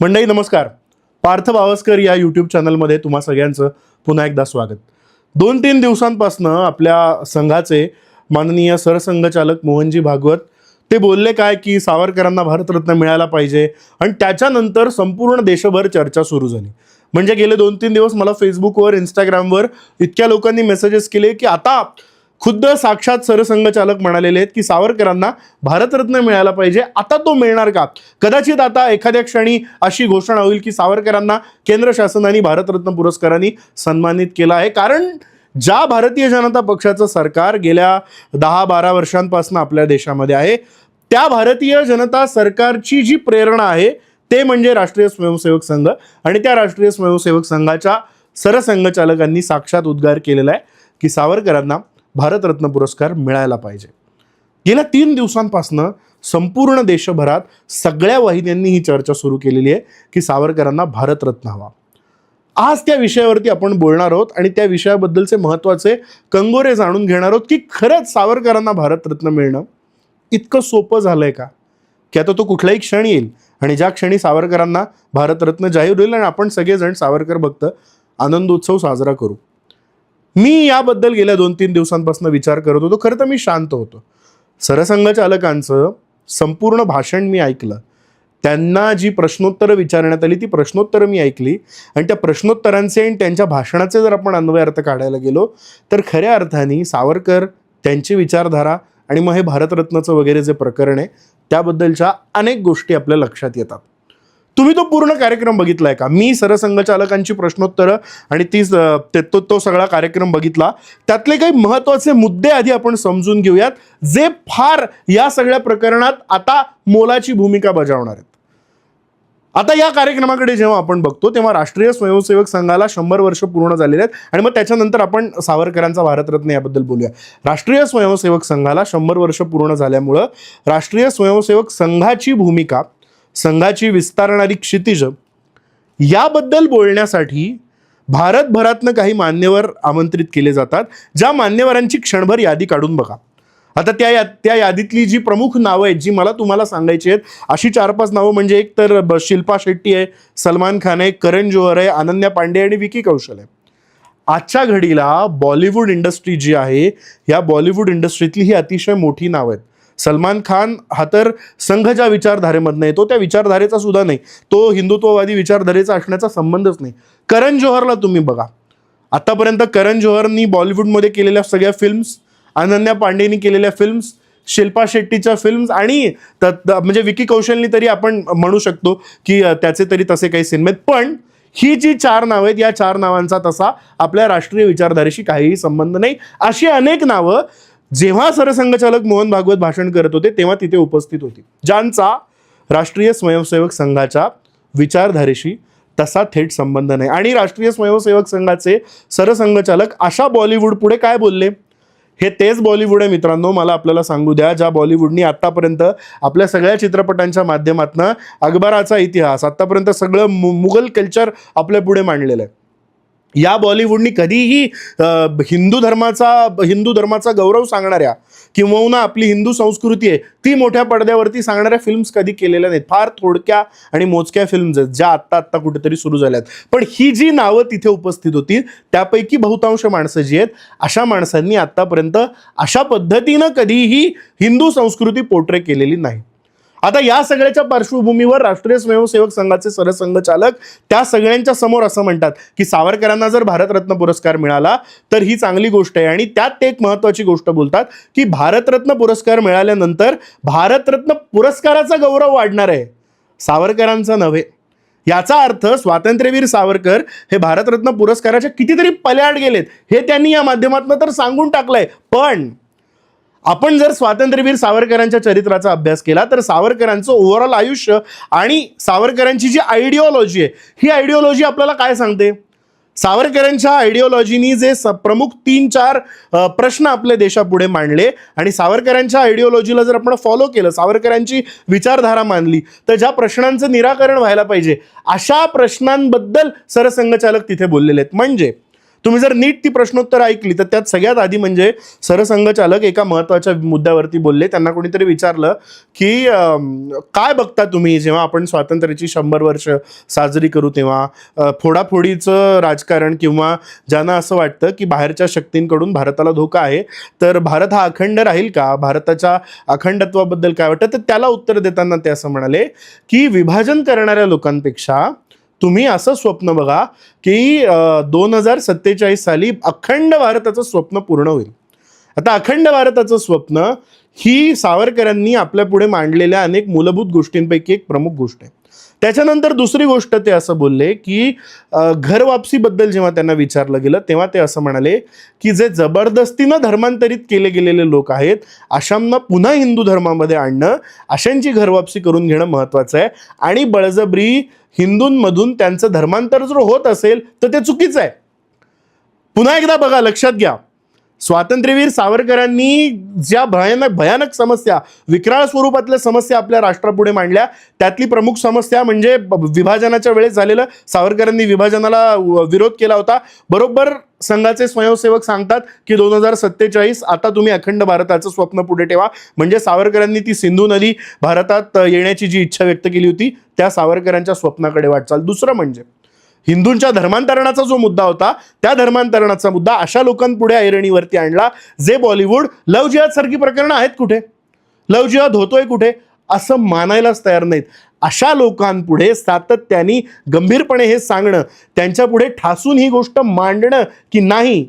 मंडई नमस्कार. पार्थ भावस्कर या यूट्यूब चॅनलमध्ये तुम्हा सगळ्यांचं पुन्हा एकदा स्वागत. दोन तीन दिवसांपासनं आपल्या संघाचे माननीय सरसंघचालक मोहनजी भागवत ते बोलले काय की सावरकरांना भारतरत्न मिळायला पाहिजे आणि त्याच्यानंतर संपूर्ण देशभर चर्चा सुरू झाली. म्हणजे गेले दोन तीन दिवस मला फेसबुकवर इंस्टाग्रामवर इतक्या लोकांनी मेसेजेस केले की आता खुद्द साक्षात सरसंघचालक म्हणालेले आहेत की सावरकरांना भारतरत्न मिळायला पाहिजे. आता तो मिळणार का? कदाचित आता एखाद्या क्षणी अशी घोषणा होईल की सावरकरांना केंद्र शासनाने भारतरत्न पुरस्कारांनी सन्मानित केला आहे. कारण ज्या भारतीय जनता पक्षाचं सरकार गेल्या दहा बारा वर्षांपासून आपल्या देशामध्ये आहे त्या भारतीय जनता सरकारची जी प्रेरणा आहे ते म्हणजे राष्ट्रीय स्वयंसेवक संघ. आणि त्या राष्ट्रीय स्वयंसेवक संघाच्या सरसंघचालकांनी साक्षात उद्गार केलेला आहे की सावरकरांना भारतरत्न पुरस्कार मिळायला पाहिजे. गेल्या तीन दिवसांपासनं संपूर्ण देशभरात सगळ्या वाहिन्यांनी ही चर्चा सुरू केलेली आहे की सावरकरांना भारतरत्न हवा. आज त्या विषयावरती आपण बोलणार आहोत आणि त्या विषयाबद्दलचे महत्त्वाचे कंगोरे जाणून घेणार आहोत की खरंच सावरकरांना भारतरत्न मिळणं इतकं सोपं झालं आहे का? की आता तो कुठलाही क्षण येईल आणि ज्या क्षणी सावरकरांना भारतरत्न जाहीर होईल आणि आपण सगळेजण सावरकर भक्त आनंदोत्सव साजरा करू. मी याबद्दल गेल्या दोन तीन दिवसांपासून विचार करत होतो. खरं तर मी शांत होतो. सरसंघचालकांचं संपूर्ण भाषण मी ऐकलं. त्यांना जी प्रश्नोत्तरं विचारण्यात आली ती प्रश्नोत्तरं मी ऐकली. आणि त्या प्रश्नोत्तरांचे आणि त्यांच्या भाषणाचे जर आपण अन्वय अर्थ काढायला गेलो तर खऱ्या अर्थाने सावरकर त्यांची विचारधारा आणि मग हे भारतरत्नाचं वगैरे जे प्रकरण आहे त्याबद्दलच्या अनेक गोष्टी आपल्या लक्षात येतात. तुम्ही तो पूर्ण कार्यक्रम बघितलाय का? मी सरसंघचालकांची प्रश्नोत्तरं आणि ती ते- तो तो सगळा कार्यक्रम बघितला. त्यातले काही महत्त्वाचे मुद्दे आधी आपण समजून घेऊयात जे फार या सगळ्या प्रकरणात आता मोलाची भूमिका बजावणार आहेत. आता या कार्यक्रमाकडे जेव्हा आपण बघतो तेव्हा राष्ट्रीय स्वयंसेवक संघाला शंभर वर्ष पूर्ण झालेले आहेत आणि मग त्याच्यानंतर आपण सावरकरांचा भारतरत्न याबद्दल बोलूया. राष्ट्रीय स्वयंसेवक संघाला शंभर वर्ष पूर्ण झाल्यामुळं राष्ट्रीय स्वयंसेवक संघाची भूमिका संघाची विस्तारणारी क्षितिज याबद्दल बोलण्यासाठी भारतभरातनं काही मान्यवर आमंत्रित केले जातात ज्या मान्यवरांची क्षणभर यादी काढून बघा. आता त्या या त्या यादीतली जी प्रमुख नावं आहेत जी मला तुम्हाला सांगायची आहेत अशी चार पाच नावं म्हणजे एक तर शिल्पा शेट्टी आहे सलमान खान आहे करण जोहर आहे अनन्या पांडे आणि विकी कौशल आहे. आजच्या घडीला बॉलिवूड इंडस्ट्री जी आहे या बॉलिवूड इंडस्ट्रीतली ही अतिशय मोठी नावं आहेत. सलमान खान हा तर संघच्या विचारधारेमधनं येतो त्या विचारधारेचा सुद्धा नाही. तो हिंदुत्ववादी विचारधारेचा असण्याचा संबंधच नाही. करण जोहरला तुम्ही बघा. आतापर्यंत करण जोहरनी बॉलिवूडमध्ये केलेल्या सगळ्या फिल्म्स अनन्या पांडेनी केलेल्या फिल्म्स शिल्पा शेट्टीच्या फिल्म्स आणि त- म्हणजे विकी कौशलनी तरी आपण म्हणू शकतो की त्याचे तरी तसे काही सिनेमे आहेत. पण ही जी चार नावं आहेत या चार नावांचा तसा आपल्या राष्ट्रीय विचारधारेशी काहीही संबंध नाही. अशी अनेक नावं जेव्हा सरसंघचालक मोहन भागवत भाषण करत होते तेव्हा तिथे उपस्थित होती. ज्यांचा राष्ट्रीय स्वयंसेवक संघाच्या विचारधारेशी तसा थेट संबंध नाही. आणि राष्ट्रीय स्वयंसेवक संघाचे सरसंघचालक अशा बॉलिवूड पुढे काय बोलले? हे तेच बॉलिवूड आहे मित्रांनो मला आपल्याला सांगू द्या ज्या बॉलिवूडनी आत्तापर्यंत आपल्या सगळ्या चित्रपटांच्या माध्यमातनं अकबराचा इतिहास आत्तापर्यंत सगळं मु मुघल कल्चर आपल्या पुढे मांडलेलं आहे. या बॉलिवूडनी कधीही हिंदू धर्माचा हिंदू धर्माचा गौरव सांगणाऱ्या किंवा आपली हिंदू संस्कृती आहे ती मोठ्या पडद्यावरती सांगणाऱ्या फिल्म्स कधी केलेल्या नाहीत. फार थोडक्या आणि मोजक्या फिल्म्स आहेत ज्या आत्ता आत्ता कुठेतरी सुरू झाल्यात. पण ही जी नावं तिथे उपस्थित होती त्यापैकी बहुतांश माणसं जी आहेत अशा माणसांनी आत्तापर्यंत अशा पद्धतीनं कधीही हिंदू संस्कृती पोर्ट्रे केलेली नाही. आता या सगळ्याच्या पार्श्वभूमीवर राष्ट्रीय स्वयंसेवक संघाचे सरसंघचालक त्या सगळ्यांच्या समोर असं म्हणतात की सावरकरांना जर भारतरत्न पुरस्कार मिळाला तर ही चांगली गोष्ट आहे. आणि त्यात ते एक महत्वाची गोष्ट बोलतात की भारतरत्न पुरस्कार मिळाल्यानंतर भारतरत्न पुरस्काराचा गौरव वाढणार आहे. सावरकरांचा नव्हे. याचा अर्थ स्वातंत्र्यवीर सावरकर हे भारतरत्न पुरस्काराच्या कितीतरी पल्याड गेलेत. हे त्यांनी या माध्यमातून तर सांगून टाकलंय. पण आपण जर स्वातंत्र्यवीर सावरकरांच्या चरित्राचा अभ्यास केला तर सावरकरांचं ओव्हरऑल आयुष्य आणि सावरकरांची जी आयडिओलॉजी आहे ही आयडिओलॉजी आपल्याला काय सांगते? सावरकरांच्या आयडिओलॉजीनी जे स प्रमुख तीन चार प्रश्न आपल्या देशापुढे मांडले आणि सावरकरांच्या आयडिओलॉजीला जर आपण फॉलो केलं सावरकरांची विचारधारा मानली तर ज्या प्रश्नांचं निराकरण व्हायला पाहिजे अशा प्रश्नांबद्दल सरसंघचालक तिथे बोललेले आहेत. म्हणजे तुम्ही जर नीट ती प्रश्नोत्तर ऐकली तर त्यात सगळ्यात आधी म्हणजे सरसंघचालक एका महत्त्वाच्या मुद्द्यावरती बोलले. त्यांना कोणीतरी विचारलं की काय बघता तुम्ही जेव्हा आपण स्वातंत्र्याची शंभर वर्ष साजरी करू तेव्हा? फोडाफोडीचं राजकारण किंवा ज्यांना असं वाटतं की बाहेरच्या शक्तींकडून भारताला धोका आहे तर भारत हा अखंड राहील का? भारताच्या अखंडत्वाबद्दल काय वाटतं? तर त्याला उत्तर देताना ते असं म्हणाले की विभाजन करणाऱ्या लोकांपेक्षा तुम्ही असं स्वप्न बघा की दोन हजार सत्तेचाळीस साली अखंड भारताचं स्वप्न पूर्ण होईल. आता अखंड भारताचं स्वप्न ही सावरकरांनी आपल्या पुढे मांडलेल्या अनेक मूलभूत गोष्टींपैकी एक प्रमुख गोष्ट आहे. त्याच्यानंतर दुसरी गोष्ट ते असं बोलले की घर वापसीबद्दल जेव्हा त्यांना विचारलं गेलं तेव्हा ते असं म्हणाले की जे जबरदस्तीनं धर्मांतरित केले गेलेले लोक आहेत अशांना पुन्हा हिंदू धर्मामध्ये आणणं अशांची घरवापसी करून घेणं महत्त्वाचं आहे. आणि बळजबरी हिंदूंमधून त्यांचं धर्मांतर जर होत असेल तर ते चुकीचं आहे. पुन्हा एकदा बघा लक्षात घ्या. स्वातंत्र्यवीर सावरकरांनी ज्या भयानक भयानक समस्या विक्राळ स्वरूपातल्या समस्या आपल्या राष्ट्रापुढे मांडल्या त्यातली प्रमुख समस्या म्हणजे विभाजनाच्या वेळेस झालेलं सावरकरांनी विभाजनाला विरोध केला होता. बरोबर संघाचे स्वयंसेवक सांगतात की दोन हजार सत्तेचाळीस आता तुम्ही अखंड भारताचं स्वप्न पुढे ठेवा. म्हणजे सावरकरांनी ती सिंधू नदी भारतात येण्याची जी इच्छा व्यक्त केली होती त्या सावरकरांच्या स्वप्नाकडे वाटचाल. दुसरं म्हणजे हिंदूंच्या धर्मांतरणाचा जो मुद्दा होता त्या धर्मांतरणाचा मुद्दा अशा लोकांपुढे ऐरणीवरती आणला जे बॉलिवूड लव जिहाद सारखी प्रकरणं आहेत कुठे? लव जिहाद होतोय कुठे? असं मानायलाच तयार नाहीत. अशा लोकांपुढे सातत्याने गंभीरपणे हे सांगणं त्यांच्यापुढे ठासून ही गोष्ट मांडणं की नाही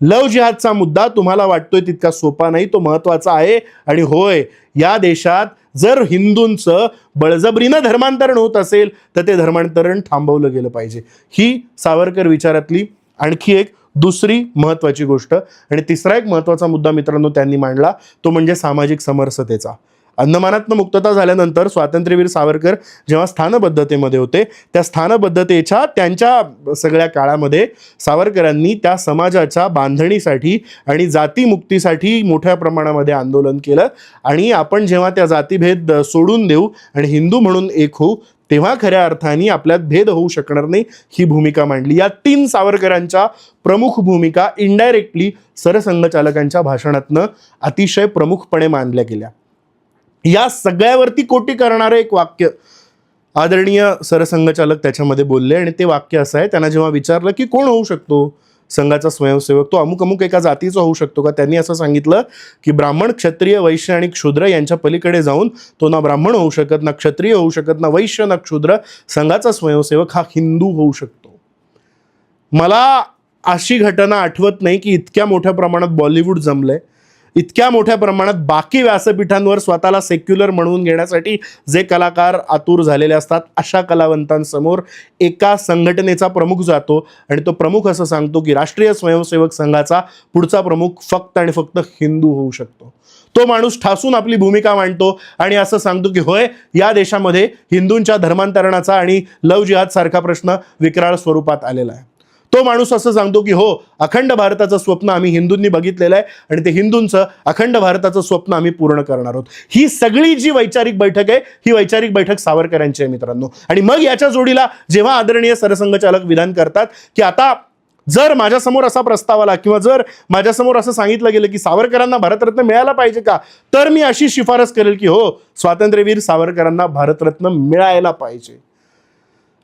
लव जिहादचा मुद्दा तुम्हाला वाटतोय तितका सोपा नाही तो महत्त्वाचा आहे. आणि होय या देशात जर हिंदूंचं बळजबरीनं धर्मांतरण होत असेल तर ते धर्मांतरण थांबवलं गेलं पाहिजे. ही सावरकर विचारातली आणखी एक दुसरी महत्वाची गोष्ट. आणि तिसरा एक महत्त्वाचा मुद्दा मित्रांनो त्यांनी मांडला तो म्हणजे सामाजिक समरसतेचा. अंदमानातनं मुक्तता झाल्यानंतर स्वातंत्र्यवीर सावरकर जेव्हा स्थानबद्धतेमध्ये होते त्या स्थानबद्धतेच्या त्यांच्या सगळ्या काळामध्ये सावरकरांनी त्या समाजाच्या बांधणीसाठी आणि जातीमुक्तीसाठी मोठ्या प्रमाणामध्ये आंदोलन केलं. आणि आपण जेव्हा त्या जातीभेद सोडून देऊ आणि हिंदू म्हणून एक होऊ तेव्हा खऱ्या अर्थाने आपल्यात भेद होऊ शकणार नाही ही भूमिका मांडली. या तीन सावरकरांच्या प्रमुख भूमिका इनडायरेक्टली सरसंघचालकांच्या भाषणातनं अतिशय प्रमुखपणे मानल्या गेल्या. या सगळ्यावरती कोटी करणारं एक वाक्य. आदरणीय सरसंघचालक त्याच्यामध्ये बोलले आणि ते वाक्य असं आहे त्यांना जेव्हा विचारलं की कोण होऊ शकतो? संघाचा स्वयंसेवक तो अमुक अमुक एका जातीचा होऊ शकतो का? त्यांनी असं सांगितलं की ब्राह्मण क्षत्रिय वैश्य आणि क्षुद्र यांच्या पलीकडे जाऊन तो ना ब्राह्मण होऊ शकत ना क्षत्रिय होऊ शकत ना वैश्य ना क्षुद्र संघाचा स्वयंसेवक हा हिंदू होऊ शकतो. मला अशी घटना आठवत नाही की इतक्या मोठ्या प्रमाणात बॉलिवूड जमलंय. इतक्या मोठ्या प्रमाणात बाकी व्यासपीठांवर स्वतःला सेक्युलर म्हणवून घेण्यासाठी जे कलाकार आतुर झालेले असतात अशा कलावंतांसमोर एका संघटनेचा प्रमुख जातो आणि तो प्रमुख असं सांगतो की राष्ट्रीय स्वयंसेवक संघाचा पुढचा प्रमुख फक्त आणि फक्त हिंदू होऊ शकतो. तो माणूस ठासून आपली भूमिका मांडतो आणि असं सांगतो की होय या देशामध्ये हिंदूंच्या धर्मांतरणाचा आणि लव जिहाद सारखा प्रश्न विक्राळ स्वरूपात आलेला आहे. तो माणूस असं सांगतो की हो अखंड भारताचं स्वप्न आम्ही हिंदूंनी बघितलेलं आहे आणि ते हिंदूंचं अखंड भारताचं स्वप्न आम्ही पूर्ण करणार आहोत. ही सगळी जी वैचारिक बैठक आहे ही वैचारिक बैठक सावरकरांची आहे मित्रांनो. आणि मग याच्या जोडीला जेव्हा आदरणीय सरसंघचालक विधान करतात की आता जर माझ्यासमोर असा प्रस्ताव आला किंवा जर माझ्यासमोर असं सांगितलं गेलं की सावरकरांना भारतरत्न मिळायला पाहिजे का तर मी अशी शिफारस करेल की हो स्वातंत्र्यवीर सावरकरांना भारतरत्न मिळायला पाहिजे.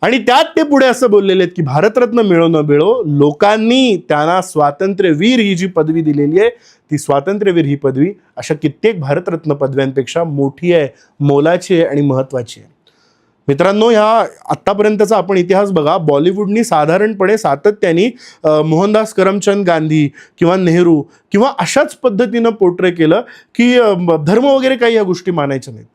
आणि त्यात ते पुढे असं बोललेले आहेत की भारतरत्न मिळो न मिळो लोकांनी त्यांना स्वातंत्र्यवीर ही जी पदवी दिलेली आहे ती स्वातंत्र्यवीर ही पदवी अशा कित्येक भारतरत्न पदव्यांपेक्षा मोठी आहे मोलाची आहे आणि महत्वाची आहे. मित्रांनो ह्या आत्तापर्यंतचा आपण इतिहास बघा बॉलिवूडनी साधारणपणे सातत्याने मोहनदास करमचंद गांधी किंवा नेहरू किंवा अशाच पद्धतीनं पोर्ट्रे केलं की धर्म वगैरे काही या गोष्टी मानायच्या नाहीत.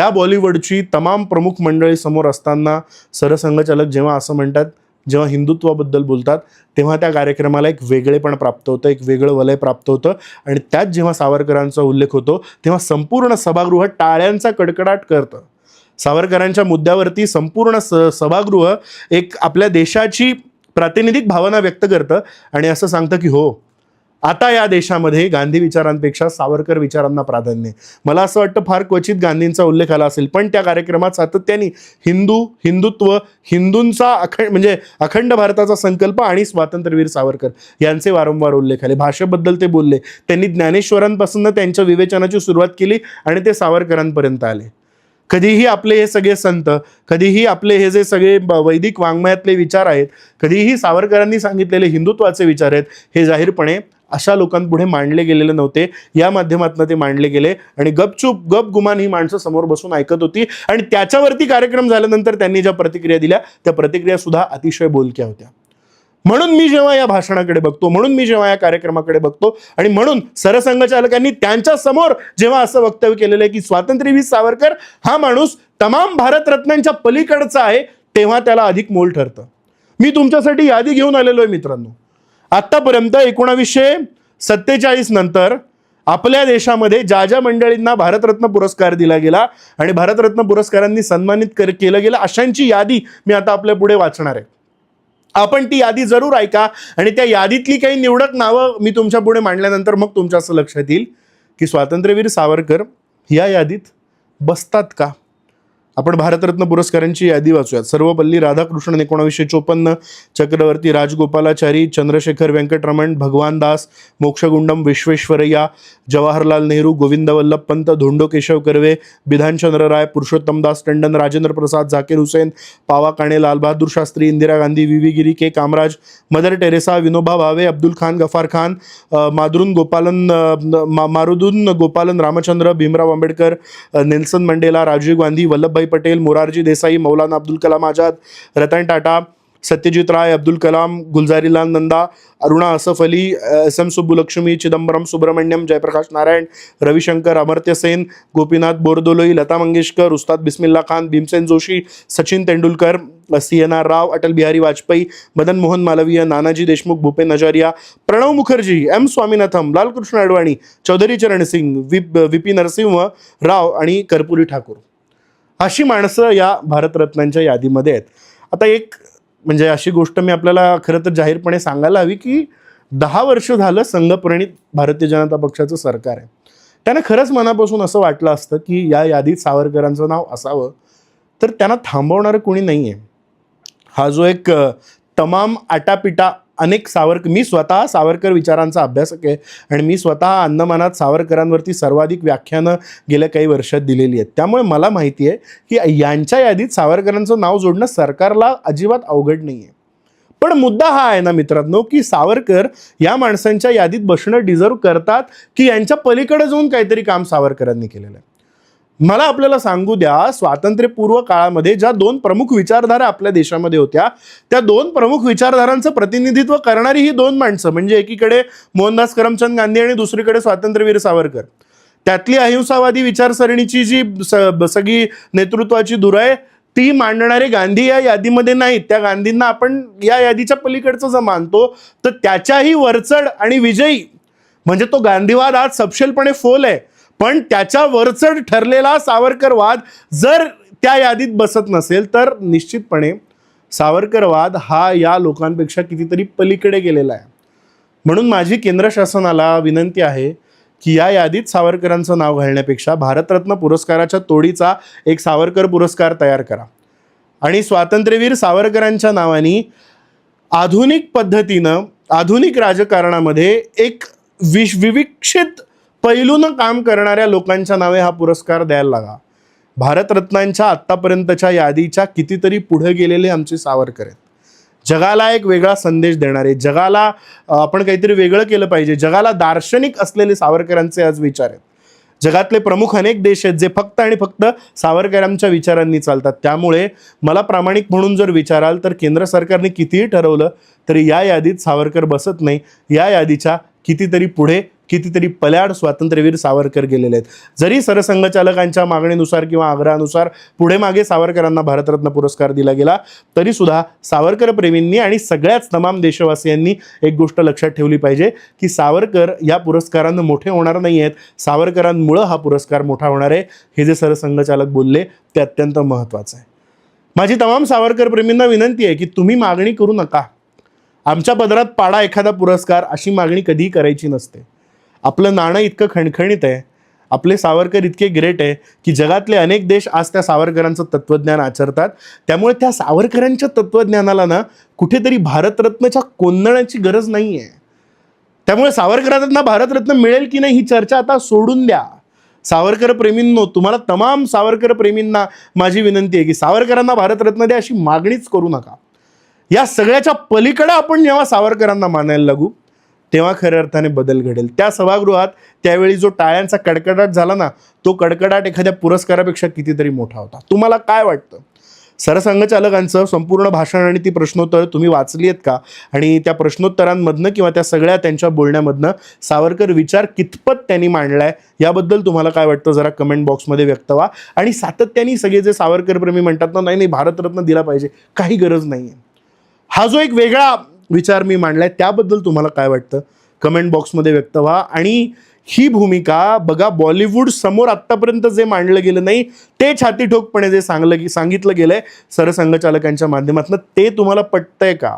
त्या बॉलिवूडची तमाम प्रमुख मंडळी समोर असताना सरसंघचालक जेव्हा असं म्हणतात जेव्हा हिंदुत्वाबद्दल बोलतात तेव्हा त्या कार्यक्रमाला एक वेगळेपण प्राप्त होतं एक वेगळं वलय प्राप्त होतं. आणि त्यात जेव्हा सावरकरांचा उल्लेख होतो तेव्हा संपूर्ण सभागृह टाळ्यांचा कडकडाट करतं. सावरकरांच्या मुद्द्यावरती संपूर्ण स सभागृह एक आपल्या देशाची प्रातिनिधिक भावना व्यक्त करतं आणि असं सांगतं की हो आता या देशामध्ये गांधी विचारांपेक्षा सावरकर विचारांना प्राधान्य मला असं वाटतं फार क्वचित गांधींचा उल्लेख आला असेल पण त्या कार्यक्रमात सातत्याने हिंदू हिंदुत्व हिंदूंचा अखंड म्हणजे अखंड भारताचा संकल्प आणि स्वातंत्र्यवीर सावरकर यांचे वारंवार उल्लेख आले. भाषेबद्दल ते बोलले. त्यांनी ज्ञानेश्वरांपासून त्यांच्या विवेचनाची सुरुवात केली आणि ते सावरकरांपर्यंत आले. कधीही आपले हे सगळे संत कधीही आपले हे जे सगळे वैदिक वाङ्मयातले विचार आहेत कधीही सावरकरांनी सांगितलेले हिंदुत्वाचे विचार आहेत हे जाहीरपणे अशा लोकांपुढे मांडले गेलेले नव्हते. या माध्यमातून ते मांडले गेले. आणि गपचूप गप गुमान ही माणसं समोर बसून ऐकत होती. आणि त्याच्यावरती कार्यक्रम झाल्यानंतर त्यांनी ज्या प्रतिक्रिया दिल्या त्या प्रतिक्रिया सुद्धा अतिशय बोलक्या होत्या. म्हणून मी जेव्हा या भाषणाकडे बघतो म्हणून मी जेव्हा या कार्यक्रमाकडे बघतो आणि म्हणून सरसंघचालकांनी त्यांच्यासमोर जेव्हा असं वक्तव्य केलेलं आहे की स्वातंत्र्यवीर सावरकर हा माणूस तमाम भारतरत्नांच्या पलीकडचा आहे तेव्हा त्याला अधिक मोल ठरतं. मी तुमच्यासाठी यादी घेऊन आलेलो आहे मित्रांनो. आत्तापर्यंत एकोणावीसशे सत्तेचाळीस नंतर आपल्या देशामध्ये ज्या ज्या मंडळींना भारतरत्न पुरस्कार दिला गेला आणि भारतरत्न पुरस्कारांनी सन्मानित कर- केलं गेलं अशांची यादी मी आता आपल्या पुढे वाचणार आहे. आपण ती यादी जरूर ऐका आणि त्या यादीतली काही निवडक नावं मी तुमच्यापुढे मांडल्यानंतर मग तुमच्या असं लक्षात येईल की स्वातंत्र्यवीर सावरकर या यादीत बसतात का? आपण भारतरत्न पुरस्कारांची यादी वाचूयात. सर्वपल्ली राधाकृष्णन एकोणावीसशे चोपन्न चक्रवर्ती राजगोपालाचारी चंद्रशेखर व्यंकटरमण भगवान दास मोक्षगुंडम विश्वेश्वरय्या जवाहरलाल नेहरू गोविंद वल्लभ पंत धोंडो केशव कर्वे बिधानचंद्र राय पुरुषोत्तमदास टंडन राजेंद्र प्रसाद झाकीर हुसेन पावा Kane Lalbahadur Shastri Indira Gandhi V Giri K Kamaraj Mother Teresa Vinoba Bhave Abdul Khan Ghaffar Khan Maruthur Gopalan मा- Maruthur Gopalan Ramachandran Bhimrao Ambedkar Nelson Mandela Rajiv Gandhi Vallabhbhai Patel Morarji Desai Maulana Abdul Kalam Azad Ratan Tata Satyajit Ray Abdul Kalam Gulzarilal Nanda Aruna Asaf Ali S M Subbulakshmi Chidambaram Subramaniam Jayaprakash Narayan Ravi Shankar Amartya Sen Gopinath Bordoloi Lata Mangeshkar Ustad Bismillah Khan Bhimsen Joshi Sachin Tendulkar C N R Rao Atal Bihari Vajpayee Madan Mohan Malaviya Nanaji Deshmukh Bhupen Hazarika Pranab Mukherjee M. Swaminathan Lalkrishna Advani Chaudhary Charan Singh विप VP Narasimha Rao आणि कर्पुरी ठाकूर. अशी माणसं या भारतरत्नांच्या यादीमध्ये आहेत. आता एक म्हणजे अशी गोष्ट मी आपल्याला खरं तर जाहीरपणे सांगायला हवी की दहा वर्ष झालं संघप्रणित भारतीय जनता पक्षाचं सरकार आहे. त्यांना खरंच मनापासून असं वाटलं असतं की या यादीत सावरकरांचं नाव असावं. तर त्यांना थांबवणारं कोणी नाही आहे हा जो एक तमाम आटापिटा अनेक सावरकर मी स्वतः सावरकर विचारांचा अभ्यासक आहे आणि मी स्वतः अंदमानात सावरकरांवरती सर्वाधिक व्याख्यानं गेल्या काही वर्षात दिलेली आहेत. त्यामुळे मला माहिती आहे की यांच्या यादीत सावरकरांचं नाव जोडणं सरकारला अजिबात अवघड नाही आहे पण मुद्दा हा आहे ना मित्रांनो की सावरकर या माणसांच्या यादीत बसणं डिझर्व करतात की यांच्या पलीकडे जाऊन काहीतरी काम सावरकरांनी केलेलं आहे. मला आपल्याला सांगू द्या स्वातंत्र्यपूर्व काळामध्ये ज्या दोन प्रमुख विचारधारा आपल्या देशामध्ये होत्या त्या दोन प्रमुख विचारधारांचं प्रतिनिधित्व करणारी ही दोन माणसं म्हणजे एकीकडे मोहनदास करमचंद गांधी आणि दुसरीकडे स्वातंत्र्यवीर सावरकर. त्यातली अहिंसावादी विचारसरणीची जी स- सगळी नेतृत्वाची धुरा आहे ती मांडणारे गांधी या यादीमध्ये नाहीत. त्या गांधींना आपण या यादीच्या पलीकडचं जर मानतो तर त्याच्याही वरचढ आणि विजयी म्हणजे तो गांधीवाद आज सपशेलपणे फोल आहे. पण त्याच्या वरचढ ठरलेला सावरकरवाद जर त्या यादीत बसत नसेल तर निश्चितपणे सावरकरवाद हा या लोकांपेक्षा कितीतरी पलीकडे गेलेला आहे. म्हणून माझी केंद्र शासनाला विनंती आहे की या यादीत सावरकरांचं नाव घालण्यापेक्षा भारतरत्न पुरस्काराच्या तोडीचा एक सावरकर पुरस्कार तयार करा. आणि स्वातंत्र्यवीर सावरकरांच्या नावाने आधुनिक पद्धतीनं आधुनिक राजकारणामध्ये एक विश विविक्षित पैलूनं काम करणाऱ्या लोकांच्या नावे हा पुरस्कार द्यायला लागा. भारतरत्नांच्या आत्तापर्यंतच्या यादीच्या कितीतरी पुढे गेलेले आमचे सावरकर आहेत. जगाला एक वेगळा संदेश देणारे जगाला आपण काहीतरी वेगळं केलं पाहिजे जगाला दार्शनिक असलेले सावरकरांचे आज विचार आहेत. जगातले प्रमुख अनेक देश आहेत जे फक्त आणि फक्त सावरकरांच्या विचारांनी चालतात. त्यामुळे मला प्रामाणिक म्हणून जर विचाराल तर केंद्र सरकारने कितीही ठरवलं तरी या यादीत सावरकर बसत नाही. या यादीच्या कितीतरी पुढे कितीतरी पल्याड स्वातंत्र्यवीर सावरकर गेलेले आहेत. जरी सरसंघचालकांच्या मागणीनुसार किंवा आग्रहानुसार पुढे मागे सावरकरांना भारतरत्न पुरस्कार दिला गेला तरी सुद्धा सावरकर प्रेमींनी आणि सगळ्याच तमाम देशवासियांनी एक गोष्ट लक्षात ठेवली पाहिजे की सावरकर या पुरस्कारांना मोठे होणार नाही आहेत सावरकरांमुळं हा पुरस्कार मोठा होणार आहे. हे जे सरसंघचालक बोलले ते अत्यंत महत्त्वाचं आहे. माझी तमाम सावरकर प्रेमींना विनंती आहे की तुम्ही मागणी करू नका. आमच्या पदरात पाडा एखादा पुरस्कार अशी मागणी कधीही करायची नसते. आपलं नाणं इतकं खणखणीत आहे आपले सावरकर इतके ग्रेट आहे की जगातले अनेक देश आज त्या सावरकरांचं तत्त्वज्ञान आचरतात. त्यामुळे त्या सावरकरांच्या तत्त्वज्ञानाला ना कुठेतरी भारतरत्नच्या कोंदण्याची गरज नाही आहे त्यामुळे सावरकरांना भारतरत्न मिळेल की नाही ही चर्चा आता सोडून द्या. सावरकर प्रेमींनो तुम्हाला तमाम सावरकर प्रेमींना माझी विनंती आहे की सावरकरांना भारतरत्न द्या अशी मागणीच करू नका. या सगळ्याच्या पलीकडे आपण जेव्हा सावरकरांना मानायला लागू तेव्हा खऱ्या अर्थाने बदल घडेल. त्या सभागृहात त्यावेळी जो टाळ्यांचा कडकडाट झाला ना तो कडकडाट एखाद्या पुरस्कारापेक्षा कितीतरी मोठा होता. तुम्हाला काय वाटतं? सरसंघचालकांचं संपूर्ण भाषण आणि ती प्रश्नोत्तर तुम्ही वाचली आहेत का? आणि त्या प्रश्नोत्तरांमधनं किंवा त्या सगळ्या त्यांच्या बोलण्यामधनं सावरकर विचार कितपत त्यांनी मांडलाय? याबद्दल तुम्हाला काय वाटतं? जरा कमेंट बॉक्समध्ये व्यक्त व्हा. आणि सातत्याने सगळे जे सावरकरप्रेमी म्हणतात ना नाही नाही भारतरत्न दिला पाहिजे. काही गरज नाही आहे हा जो एक वेगळा विचार मी मांडलाय. त्याबद्दल तुम्हाला काय वाटतं? कमेंट बॉक्समध्ये व्यक्त व्हा. आणि ही भूमिका बघा बॉलिवूड समोर आत्तापर्यंत जे मांडलं गेलं नाही ते छाती ठोकपणे जे सांगलं की सांगितलं गेलं आहे सरसंघचालकांच्या माध्यमातून ते तुम्हाला पटतंय का?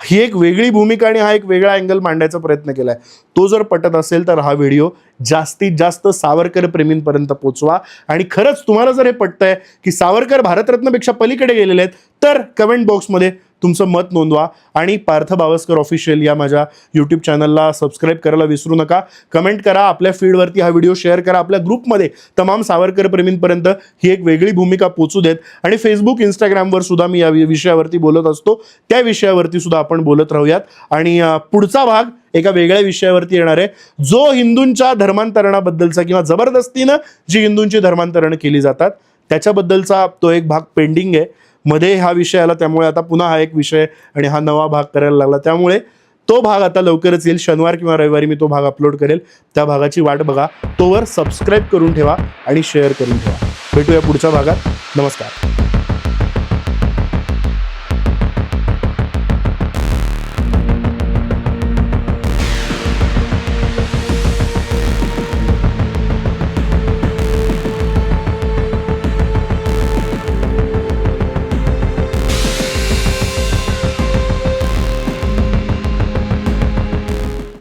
ही एक वेगळी भूमिका आणि हा एक वेगळा अँगल मांडायचा प्रयत्न केलाय. तो जर पटत असेल तर हा व्हिडिओ जास्तीत जास्त सावरकर प्रेमींपर्यंत पोचवा. आणि खरंच तुम्हाला जर हे पटतंय की सावरकर भारतरत्नपेक्षा पलीकडे गेलेले आहेत तर कमेंट बॉक्समध्ये तुमचं मत नोंदवा. आणि पार्थ बावस्कर ऑफिशियल या माझ्या यूट्यूब चॅनलला सबस्क्राईब करायला विसरू नका. कमेंट करा आपल्या फीडवरती हा व्हिडिओ शेअर करा. आपल्या ग्रुपमध्ये तमाम सावरकर प्रेमींपर्यंत ही एक वेगळी भूमिका पोचू देत. आणि फेसबुक इंस्टाग्रामवर सुद्धा मी या विषयावरती बोलत असतो. त्या विषयावरती सुद्धा आपण बोलत राहूयात. आणि पुढचा भाग एका वेगळ्या विषयावरती येणार आहे. जो हिंदूंच्या धर्मांतरणाबद्दलचा किंवा जबरदस्तीनं जी हिंदूंची धर्मांतरणं केली जातात त्याच्याबद्दलचा तो एक भाग पेंडिंग आहे. मध्ये हा विषय आला त्यामुळे आता पुन्हा हा एक विषय आणि हा नवा भाग करायला लागला. त्यामुळे तो भाग आता लवकरच येईल. शनिवार किंवा रविवारी मी तो भाग अपलोड करेल. त्या भागाची वाट बघा. तोवर सबस्क्राईब करून ठेवा आणि शेअर करून ठेवा. भेटूया पुढच्या भागात. नमस्कार.